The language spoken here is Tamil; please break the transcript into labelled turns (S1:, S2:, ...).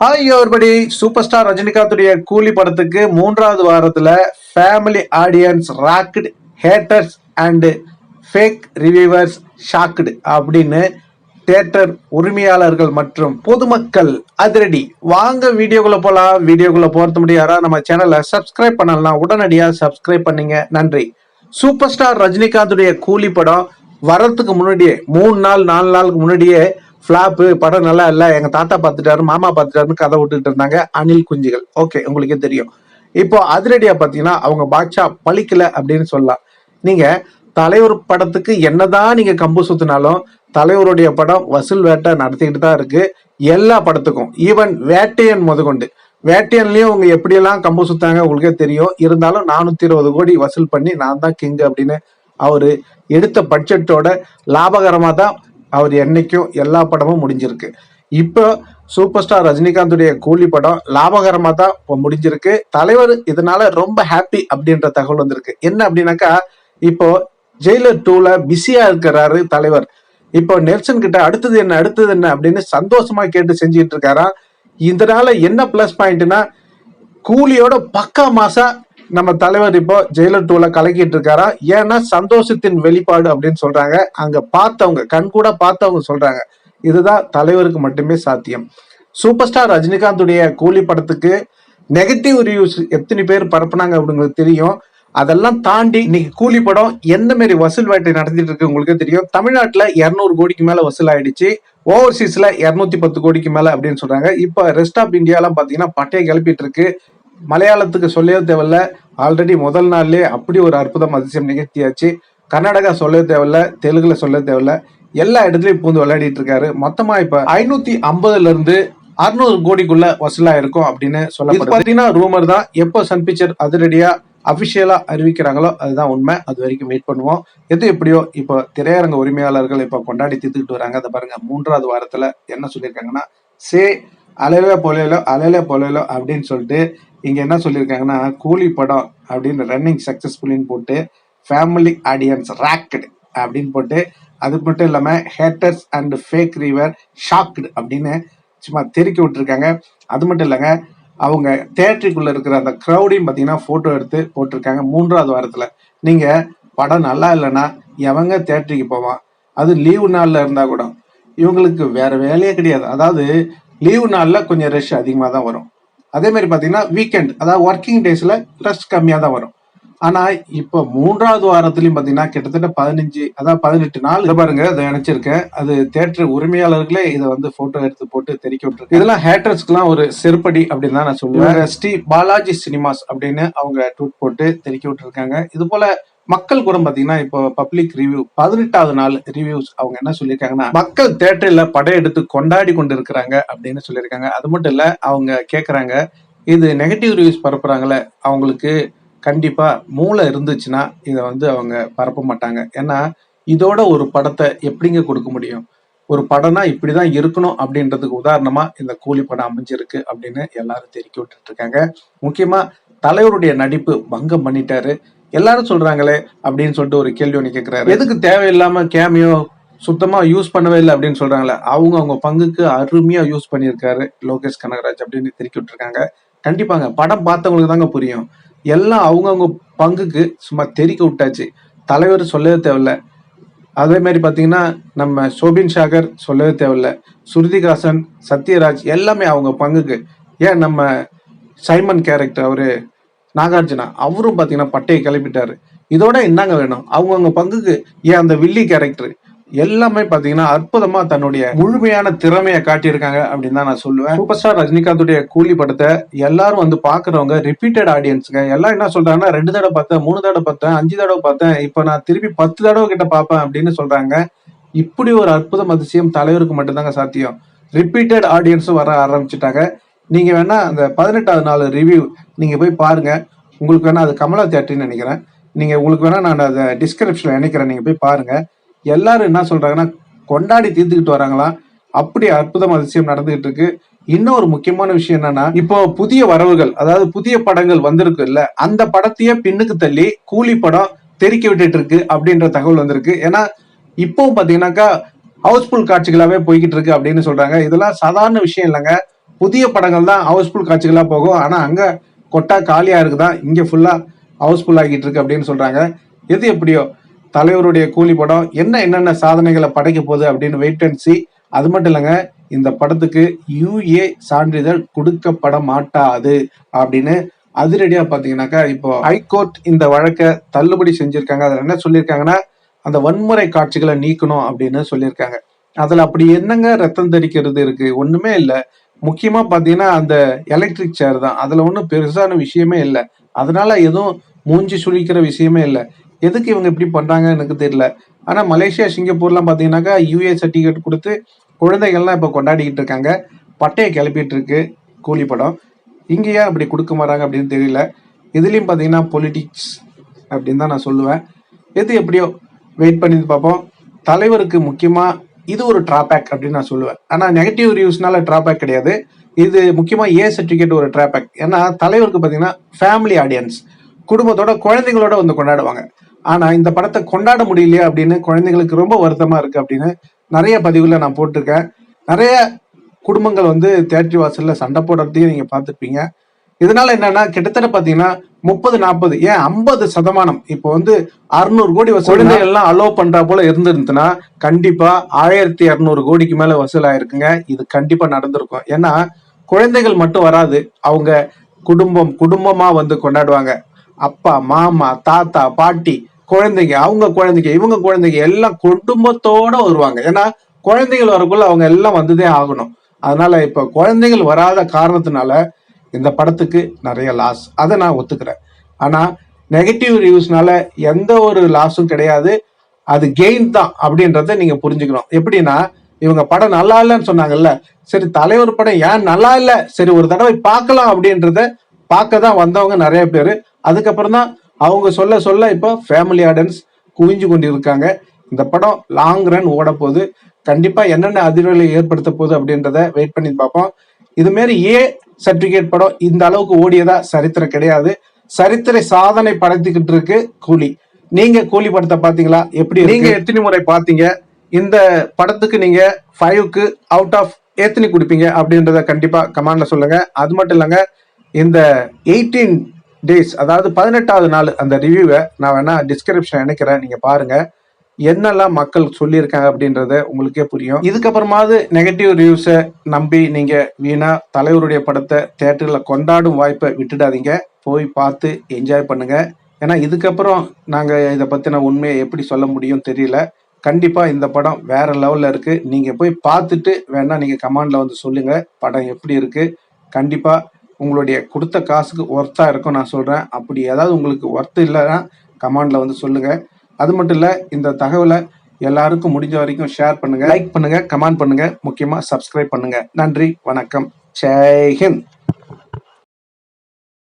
S1: ஹாய் ஒருபடி சூப்பர் ஸ்டார் ரஜினிகாந்துடைய கூலி படத்துக்கு மூன்றாவது வாரத்தில் family audience rocked haters and fake reviewers shocked அப்படின்னு தேட்டர் உரிமையாளர்கள் மற்றும் பொதுமக்கள் அதிரடி. வாங்க வீடியோக்குள்ள போகலாம் வீடியோக்குள்ள போகிறது முடியாரா நம்ம சேனலை சப்ஸ்கிரைப் பண்ணலாம் உடனடியாக சப்ஸ்கிரைப் பண்ணீங்க. நன்றி. சூப்பர் ஸ்டார் ரஜினிகாந்துடைய கூலி படம் வரத்துக்கு முன்னாடியே மூணு நாள் நாலு நாளுக்கு முன்னாடியே ஃப்ளாப்பு படம் நல்லா இல்லை எங்கள் தாத்தா பார்த்துட்டாரு மாமா பார்த்துட்டாருன்னு கதை விட்டுட்டு இருந்தாங்க அனில் குஞ்சுகள். ஓகே உங்களுக்கே தெரியும். இப்போ அதிரடியா பார்த்தீங்கன்னா அவங்க பாட்ஷா பழிக்கல அப்படின்னு சொல்லலாம். நீங்க தலைவர் படத்துக்கு என்னதான் நீங்க கம்பு சுத்தினாலும் தலைவருடைய படம் வசூல் வேட்டை நடத்திக்கிட்டு தான் இருக்கு. எல்லா படத்துக்கும் ஈவன் வேட்டையன் முதற்கொண்டு. வேட்டையன்லயும் அவங்க எப்படியெல்லாம் கம்பு சுத்தாங்க உங்களுக்கே தெரியும். இருந்தாலும் நானூத்தி இருபது கோடி வசூல் பண்ணி நான் தான் கிங் அப்படின்னு அவரு எடுத்த பட்ஜெட்டோட லாபகரமா தான் அவர் என்னைக்கும் எல்லா படமும் முடிஞ்சிருக்கு. இப்போ சூப்பர் ஸ்டார் ரஜினிகாந்துடைய கூலி படம் லாபகரமா தான் இப்போ முடிஞ்சிருக்கு. தலைவர் இதனால ரொம்ப ஹாப்பி அப்படின்ற தகவல் வந்திருக்கு. என்ன அப்படின்னாக்கா இப்போ ஜெயிலர் டூல பிஸியா இருக்கிறாரு தலைவர். இப்போ நெல்சன் கிட்ட அடுத்தது என்ன அடுத்தது என்ன அப்படின்னு சந்தோஷமா கேட்டு செஞ்சுட்டு இருக்காராம். இதனால என்ன பிளஸ் பாயிண்ட்னா கூலியோட பக்கா மாசா நம்ம தலைவர் இப்போ ஜெயிலர் டூல கலக்கிட்டு இருக்காரா? ஏன்னா சந்தோஷத்தின் வெளிப்பாடு அப்படின்னு சொல்றாங்க. அங்க பார்த்தவங்க கண் கூட பார்த்தவங்க சொல்றாங்க. இதுதான் தலைவருக்கு மட்டுமே சாத்தியம். சூப்பர் ஸ்டார் ரஜினிகாந்துடைய கூலி படத்துக்கு நெகட்டிவ் ரிவ்யூஸ் எத்தனை பேர் பரப்புனாங்க அப்படிங்கிறது தெரியும். அதெல்லாம் தாண்டி இன்னைக்கு கூலி படம் எந்த மாதிரி வசூல் வேட்டை நடத்திட்டு இருக்கு உங்களுக்கு தெரியும். தமிழ்நாட்டில் இரநூறு கோடிக்கு மேல வசூல் ஆயிடுச்சு. ஓவர்சீஸ்ல இரநூத்தி பத்து கோடிக்கு மேல அப்படின்னு சொல்றாங்க. இப்ப ரெஸ்ட் ஆஃப் இந்தியாலாம் பாத்தீங்கன்னா பட்டையை கிளப்பிட்டு இருக்கு. மலையாளத்துக்கு சொல்லவே தேவையில்ல. ஆல்ரெடி முதல் நாள்லயே அப்படி ஒரு அற்புதம் அதிசயம் நிகழ்த்தியாச்சு. கர்நாடகா சொல்லவே தேவையில்ல தெலுங்குல சொல்ல தேவையில்ல. எல்லா இடத்துலயும் பூந்து விளையாடிட்டு இருக்காரு. மொத்தமா இப்ப ஐநூத்தி ஐம்பதுல இருந்து அறுநூறு கோடிக்குள்ள வசூலா இருக்கும் அப்படின்னு சொல்ல பாத்தீங்கன்னா ரூமர் தான். எப்போ சன் பிக்சர் அதிரடியா அபிஷியலா அறிவிக்கிறாங்களோ அதுதான் உண்மை. அது வரைக்கும் வெயிட் பண்ணுவோம். எது எப்படியோ இப்போ திரையரங்க உரிமையாளர்கள் இப்போ கொண்டாடி தீர்த்துக்கிட்டு வராங்க. அதை பாருங்க மூன்றாவது வாரத்துல என்ன சொல்லியிருக்காங்கன்னா சே அலையில பொலையிலோ அலையில பொலையிலோ அப்படின்னு சொல்லிட்டு இங்க என்ன சொல்லியிருக்காங்கன்னா கூலி படம் அப்படின்னு ரன்னிங் சக்சஸ்ஃபுல்லின்னு போட்டு ஃபேமிலி ஆடியன்ஸ் ரேக்கடு அப்படின்னு போட்டு அது மட்டும் இல்லாமல் haters and fake reviewer shocked அப்படின்னு சும்மா தெருக்கி விட்டுருக்காங்க. அது மட்டும் இல்லைங்க அவங்க தேட்டருக்குள்ளே இருக்கிற அந்த க்ரௌடையும் பார்த்தீங்கன்னா ஃபோட்டோ எடுத்து போட்டிருக்காங்க மூன்றாவது வாரத்தில். நீங்கள் படம் நல்லா இல்லைன்னா எவங்க தேட்டருக்கு போவான்? அது லீவு நாளில் இருந்தால் கூட இவங்களுக்கு வேற வேலையே கிடையாது. அதாவது லீவு நாள்ல கொஞ்சம் ரஷ் அதிகமாக தான் வரும். அதே மாதிரி பார்த்தீங்கன்னா வீக்கெண்ட் அதாவது ஒர்க்கிங் டேஸ்ல ரஷ் கம்மியாக தான் வரும். ஆனா இப்போ மூன்றாவது வாரத்துலயும் பாத்தீங்கன்னா கிட்டத்தட்ட பதினஞ்சு அதாவது பதினெட்டு நாள். இதை பாருங்க அதை நினைச்சிருக்கேன். அது தேட்டர் உரிமையாளர்களே இதை வந்து போட்டோ எடுத்து போட்டு தெரிக்க விட்டுருக்கு இதெல்லாம் ஹேட்டர்ஸ்க்குலாம் ஒரு செருப்படி அப்படின்னு தான் நான் சொல்லுவேன். ஸ்ரீ பாலாஜி சினிமாஸ் அப்படின்னு அவங்க ட்வீட் போட்டு தெரிக்க விட்டுருக்காங்க. இது போல மக்கள் கூட பாத்தீங்கன்னா இப்போ பப்ளிக் ரிவ்யூ பதினெட்டாவது நாள் ரிவ்யூஸ் அவங்க என்ன சொல்லியிருக்காங்கன்னா மக்கள் தேட்டரில் படம் எடுத்து கொண்டாடி கொண்டு இருக்கிறாங்க அப்படின்னு சொல்லியிருக்காங்க. அது மட்டும் இல்ல அவங்க கேட்குறாங்க இது நெகட்டிவ் ரிவ்யூஸ் பரப்புறாங்களே அவங்களுக்கு கண்டிப்பா மூளை இருந்துச்சுன்னா இதை வந்து அவங்க பரப்ப மாட்டாங்க. ஏன்னா இதோட ஒரு படத்தை எப்படிங்க கொடுக்க முடியும்? ஒரு படம்னா இப்படிதான் இருக்கணும் அப்படின்றதுக்கு உதாரணமா இந்த கூலி படம் அமைஞ்சிருக்கு அப்படின்னு எல்லாரும் தெரிவிக்க விட்டுட்டு இருக்காங்க முக்கியமா தலைவருடைய நடிப்பு பங்கம் பண்ணிட்டாரு. எல்லாரும் சொல்றாங்களே அப்படின்னு சொல்லிட்டு ஒரு கேள்வி ஒன்று கேட்கிறாரு எதுக்கு தேவையில்லாம கேமியோ சுத்தமா யூஸ் பண்ணவே இல்லை அப்படின்னு சொல்றாங்களே? அவங்க அவங்க பங்குக்கு அருமையா யூஸ் பண்ணியிருக்காரு லோகேஷ் கனகராஜ் அப்படின்னு திருக்கி விட்டுருக்காங்க. கண்டிப்பாங்க படம் பார்த்தவங்களுக்கு தாங்க புரியும். எல்லாம் அவங்கவுங்க பங்குக்கு சும்மா தெரிக்க விட்டாச்சு. தலைவர் சொல்லவே தேவையில்ல. அதே மாதிரி பார்த்தீங்கன்னா நம்ம சோபின் சாகர் சொல்லவே தேவையில்ல. சுருதிகாசன் சத்யராஜ் எல்லாமே அவங்க பங்குக்கு. ஏன் நம்ம சைமன் கேரக்டர் அவரு நாகார்ஜுனா அவரும் பார்த்தீங்கன்னா பட்டையை கிளப்பிட்டாரு. இதோட என்னங்க வேணும்? அவங்கவுங்க பங்குக்கு ஏன் அந்த வில்லி கேரக்டர் எல்லாமே பாத்தீங்கன்னா அற்புதமா தன்னுடைய முழுமையான திறமையை காட்டியிருக்காங்க அப்படின்னு தான் நான் சொல்லுவேன். சூப்பர் ஸ்டார் ரஜினிகாந்துடைய கூலி படத்தை எல்லாரும் வந்து பாக்குறவங்க ரிப்பீட்டட் ஆடியன்ஸுங்க எல்லாம் என்ன சொல்றாங்கன்னா ரெண்டு தடவை பார்த்தேன் மூணு தடவை பார்த்தேன் அஞ்சு தடவை பார்த்தேன் இப்போ நான் திருப்பி பத்து தடவை கிட்ட பார்ப்பேன் அப்படின்னு சொல்றாங்க. இப்படி ஒரு அற்புதம் அதிசயம் தலைவருக்கு மட்டும்தாங்க சாத்தியம். ரிப்பீட்டட் ஆடியன்ஸும் வர ஆரம்பிச்சுட்டாங்க. நீங்க வேணா அந்த பதினெட்டாவது நாள் ரிவ்யூ நீங்க போய் பாருங்க. உங்களுக்கு வேணா அது கமலா தேட்டர்னு நினைக்கிறேன். நீங்க உங்களுக்கு வேணா நான் அதை டிஸ்கிரிப்ஷன்ல நினைக்கிறேன் நீங்க போய் பாருங்க. எல்லாரும் என்ன சொல்றாங்கன்னா கொண்டாடி தீர்த்துக்கிட்டு வராங்களா? அப்படி அற்புதம் அதிசயம் நடந்துகிட்டு இருக்கு. இன்னொரு முக்கியமான விஷயம் என்னன்னா இப்போ புதிய வரவுகள் அதாவது புதிய படங்கள் வந்திருக்கு இல்ல அந்த படத்தையே பின்னுக்கு தள்ளி கூலி படம் தெரிக்க விட்டுட்டு இருக்கு அப்படின்ற தகவல் வந்திருக்கு. ஏன்னா இப்பவும் பாத்தீங்கன்னாக்கா ஹவுஸ்ஃபுல் காட்சிகளாவே போய்கிட்டு இருக்கு அப்படின்னு சொல்றாங்க. இதெல்லாம் சாதாரண விஷயம் இல்லைங்க. புதிய படங்கள் தான் ஹவுஸ்ஃபுல் காட்சிகளா போகும். ஆனா அங்க கொட்டா காலியாக இருக்குதான் இங்கே ஃபுல்லாக ஹவுஸ்ஃபுல் ஆகிட்டு இருக்கு அப்படின்னு சொல்கிறாங்க எது எப்படியோ தலைவருடைய கூலி படம் என்ன என்னென்ன சாதனைகளை படைக்க போகுது அப்படின்னு வெயிட் அண்ட் சி அது மட்டும் இல்லைங்க இந்த படத்துக்கு யூஏ சான்றிதழ் கொடுக்கப்பட மாட்டாது அப்படின்னு அதிரடியா பாத்தீங்கன்னாக்கா இப்போ ஹைகோர்ட் இந்த வழக்கை தள்ளுபடி செஞ்சிருக்காங்க. அதுல என்ன சொல்லியிருக்காங்கன்னா அந்த வன்முறை காட்சிகளை நீக்கணும் அப்படின்னு சொல்லியிருக்காங்க. அதுல அப்படி என்னங்க ரத்தம் தெரிக்கிறது இருக்கு? ஒண்ணுமே இல்லை. முக்கியமா பாத்தீங்கன்னா அந்த எலக்ட்ரிக் சேர் தான். அதுல ஒன்றும் பெருசான விஷயமே இல்லை. அதனால எதுவும் மூஞ்சி சுழிக்கிற விஷயமே இல்லை. எதுக்கு இவங்க இப்படி பண்றாங்க எனக்கு தெரியல. ஆனா மலேசியா சிங்கப்பூர்லாம் பாத்தீங்கன்னாக்கா யூஏ சர்டிஃபிகேட் கொடுத்து குழந்தைகள்லாம் இப்ப கொண்டாடிக்கிட்டு இருக்காங்க. பட்டையை கிளப்பிட்டு இருக்கு கூலி படம். இங்கேயா அப்படி கொடுக்க மாட்டாங்க அப்படின்னு தெரியல. இதுலயும் பாத்தீங்கன்னா பொலிட்டிக்ஸ் அப்படின்னு தான் நான் சொல்லுவேன். எது எப்படியோ வெயிட் பண்ணி பார்ப்போம். தலைவருக்கு முக்கியமா இது ஒரு ட்ராபேக் அப்படின்னு நான் சொல்லுவேன். ஆனால் நெகட்டிவ் ரிவ்யூஸ்னால ட்ராபேக் கிடையாது. இது முக்கியமாக ஏ சர்டிஃபிகேட் ஒரு ட்ராபேக் ஏன்னா தலைவருக்கு பார்த்தீங்கன்னா ஃபேமிலி ஆடியன்ஸ் குடும்பத்தோட குழந்தைங்களோட வந்து கொண்டாடுவாங்க. ஆனால் இந்த படத்தை கொண்டாட முடியலையே அப்படின்னு குழந்தைங்களுக்கு ரொம்ப வருத்தமாக இருக்குது அப்படின்னு நிறைய பதிவில் நான் போட்டிருக்கேன். நிறைய குடும்பங்கள் வந்து தேட்டரி வாசல்ல சண்டை போடுறதையும் நீங்கள் பார்த்துருப்பீங்க. இதனால என்னன்னா கிட்டத்தட்ட பார்த்தீங்கன்னா முப்பது நாற்பது ஏன் ஐம்பது சதமானம். இப்போ வந்து அறுநூறு கோடி வசூல் குழந்தைகள் எல்லாம் அலோவ் பண்றா போல இருந்திருந்துன்னா கண்டிப்பா ஆயிரத்தி இருநூறு கோடிக்கு மேல வசூல் ஆயிருக்குங்க இது கண்டிப்பா நடந்திருக்கும். ஏன்னா குழந்தைகள் மட்டும் வராது. அவங்க குடும்பம் குடும்பமா வந்து கொண்டாடுவாங்க. அப்பா மாமா தாத்தா பாட்டி குழந்தைங்க அவங்க குழந்தைங்க இவங்க குழந்தைங்க எல்லாம் குடும்பத்தோட வருவாங்க. ஏன்னா குழந்தைகள் வரக்குள்ள அவங்க எல்லாம் வந்துதே ஆகணும். அதனால இப்ப குழந்தைகள் வராத காரணத்தினால இந்த படத்துக்கு நிறைய லாஸ் அதை நான் ஒத்துக்கிறேன். ஆனால் நெகட்டிவ் ரிவ்யூஸ்னால எந்த ஒரு லாஸும் கிடையாது. அது கெயின் தான் அப்படின்றத நீங்கள் புரிஞ்சுக்கணும். எப்படின்னா இவங்க படம் நல்லா இல்லைன்னு சொன்னாங்கல்ல. சரி தலைவர் படம் ஏன் நல்லா இல்லை? சரி ஒரு தடவை பார்க்கலாம் அப்படின்றத பார்க்க தான் வந்தவங்க நிறைய பேர். அதுக்கப்புறம் தான் அவங்க சொல்ல சொல்ல இப்போ ஃபேமிலி ஆடன்ஸ் குவிஞ்சு கொண்டு இருக்காங்க இந்த படம் லாங் ரன் ஓட போகுது கண்டிப்பாக என்னென்ன அதிர்வலை ஏற்படுத்த போகுது அப்படின்றத வெயிட் பண்ணி பார்ப்போம். இது மாரி ஏ சர்டிபிகேட் படம் இந்த அளவுக்கு ஓடியதா சரித்திரம் கிடையாது. சரித்திர சாதனை படைத்துக்கிட்டு இருக்கு கூலி. நீங்க கூலி படத்தை பாத்தீங்களா எப்படி நீங்க எத்தனை முறை பாத்தீங்க இந்த படத்துக்கு நீங்க ஃபைவ்க்கு அவுட் ஆஃப் எத்தனை கொடுப்பீங்க? அப்படின்றத கண்டிப்பா கமாண்ட்ல சொல்லுங்க. அது மட்டும் இல்லைங்க இந்த எயிட்டீன் டேஸ் அதாவது பதினெட்டாவது நாள் அந்த ரிவ்யூவை நான் வேணா டிஸ்கிரிப்ஷன் நினைக்கிறேன் நீங்க பாருங்க. என்னெல்லாம் மக்கள் சொல்லியிருக்காங்க அப்படின்றத உங்களுக்கே புரியும். இதுக்கப்புறமாவது நெகட்டிவ் ரிவ்யூஸை நம்பி நீங்க வீணா தலைவருடைய படத்தை தேட்டரில் கொண்டாடும் வாய்ப்பை விட்டுடாதீங்க. போய் பார்த்து என்ஜாய் பண்ணுங்க. ஏன்னா இதுக்கப்புறம் நாங்க இதை பத்தின உண்மையை எப்படி சொல்ல முடியும் தெரியல. கண்டிப்பா இந்த படம் வேற லெவல்ல இருக்கு. நீங்க போய் பார்த்துட்டு வேணா நீங்க கமாண்டில் வந்து சொல்லுங்க. படம் எப்படி இருக்கு? கண்டிப்பா உங்களுடைய கொடுத்த காசுக்கு ஒர்த்தா இருக்கும் நான் சொல்றேன். அப்படி ஏதாவது உங்களுக்கு ஒர்த்து இல்லைன்னா கமாண்டில் வந்து சொல்லுங்க. அது மட்டும் இல்ல இந்த தகவலை எல்லாருக்கும் முடிஞ்ச வரைக்கும் ஷேர் பண்ணுங்க லைக் பண்ணுங்க கமெண்ட் பண்ணுங்க முக்கியமா சப்ஸ்கிரைப் பண்ணுங்க. நன்றி வணக்கம். ஜெய்ஹிந்த்